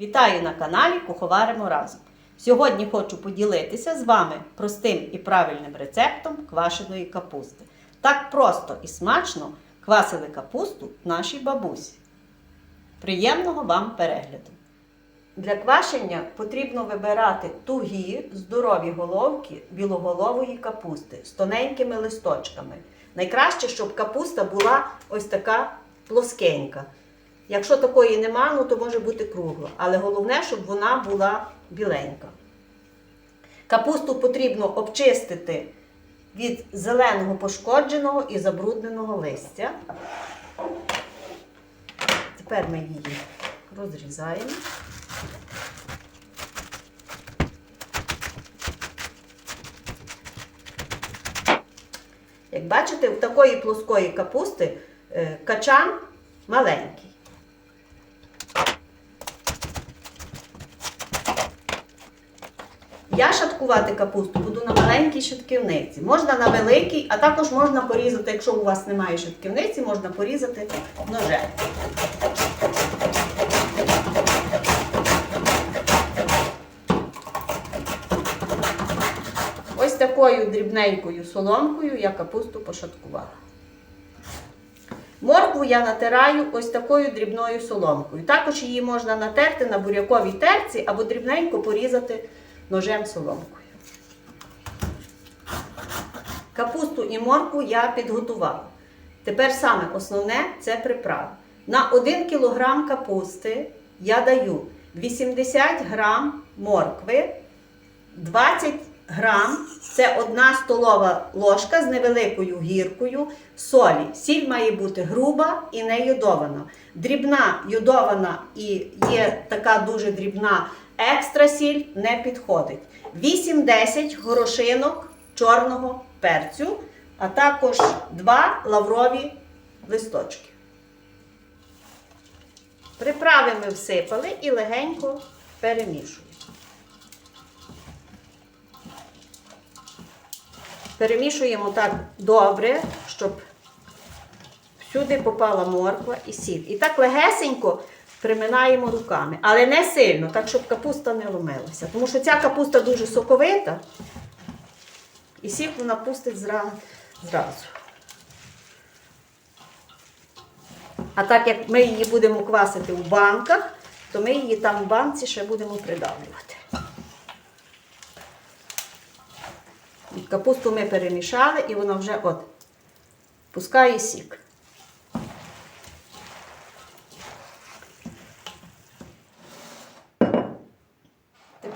Вітаю на каналі Куховаримо разом. Сьогодні хочу поділитися з вами простим і правильним рецептом квашеної капусти. Так просто і смачно квасили капусту наші бабусі. Приємного вам перегляду! Для квашення потрібно вибирати тугі, здорові головки білоголової капусти з тоненькими листочками. Найкраще, щоб капуста була ось така плоскенька. Якщо такої нема, ну то може бути кругла. Але головне, щоб вона була біленька. Капусту потрібно обчистити від зеленого пошкодженого і забрудненого листя. Тепер ми її розрізаємо. Як бачите, в такої плоскої капусти е, качан маленький. Я шаткувати капусту буду на маленькій шатківниці. Можна на великій, а також можна порізати, якщо у вас немає шатківниці, можна порізати ножем. Ось такою дрібненькою соломкою я капусту пошаткувала. Моркву я натираю ось такою дрібною соломкою. Також її можна натерти на буряковій терці або дрібненько порізати ножем соломкою. Капусту і моркву я підготувала. Тепер саме основне це приправа. На 1 кг капусти я даю 80 г моркви, 20 грам це одна столова ложка з невеликою гіркою солі. Сіль має бути груба і не йодована. Дрібна йодована і є така дуже дрібна екстра сіль не підходить. 8-10 горошинок чорного перцю, а також 2 лаврові листочки. Приправи ми всипали і легенько перемішуємо. Перемішуємо так добре, щоб всюди попала морква і сіль. І так легесенько приминаємо руками, але не сильно, так щоб капуста не ломилася. Тому що ця капуста дуже соковита, і сік вона пустить зра- зразу. А так як ми її будемо квасити в банках, то ми її там в банці ще будемо придавлювати. Капусту ми перемішали і вона вже от пускає сік.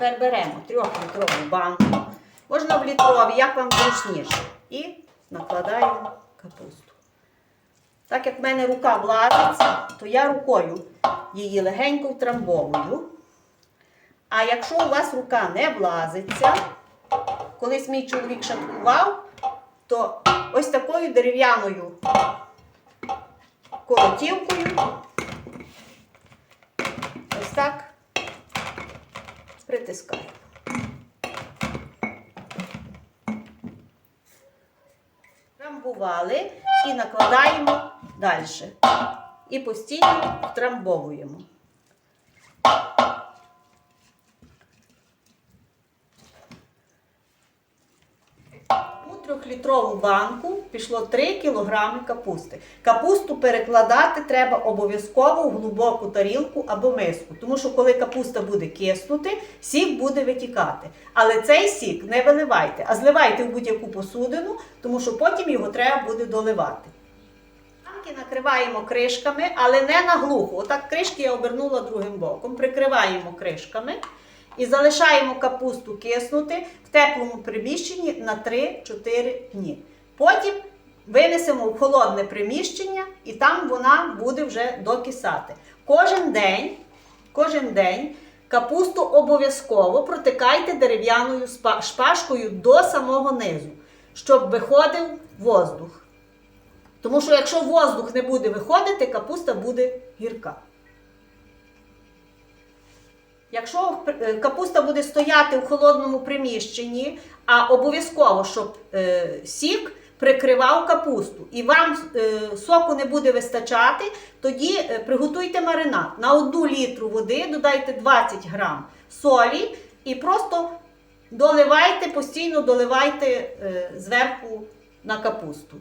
Тепер беремо трьохлітрову банку, можна в літрові, як вам зручніше, і накладаємо капусту. Так як в мене рука влазиться, то я рукою її легенько втрамбовую. А якщо у вас рука не влазиться, колись мій чоловік шаткував, то ось такою дерев'яною колотівкою, ось так притискаємо. Трамбували і накладаємо далі. І постійно втрамбовуємо. У трьохлітрову банку пішло 3 кг капусти. Капусту перекладати треба обов'язково в глибоку тарілку або миску, тому що коли капуста буде киснути, сік буде витікати. Але цей сік не виливайте, а зливайте в будь-яку посудину, тому що потім його треба буде доливати. Банки накриваємо кришками, але не наглухо. Отак кришки я обернула другим боком. Прикриваємо кришками і залишаємо капусту киснути в теплому приміщенні на 3-4 дні. Потім винесемо в холодне приміщення і там вона буде вже докисати. Кожен день, кожен день капусту обов'язково протикайте дерев'яною шпажкою до самого низу, щоб виходив воздух. Тому що якщо воздух не буде виходити, капуста буде гірка. Якщо е, капуста буде стояти в холодному приміщенні, а обов'язково, щоб е, сік прикривав капусту, і вам е, соку не буде вистачати, тоді приготуйте маринад. На одну літру води додайте 20 грам солі і просто доливайте, постійно доливайте зверху на капусту.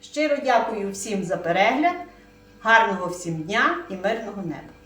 Щиро дякую всім за перегляд, гарного всім дня і мирного неба!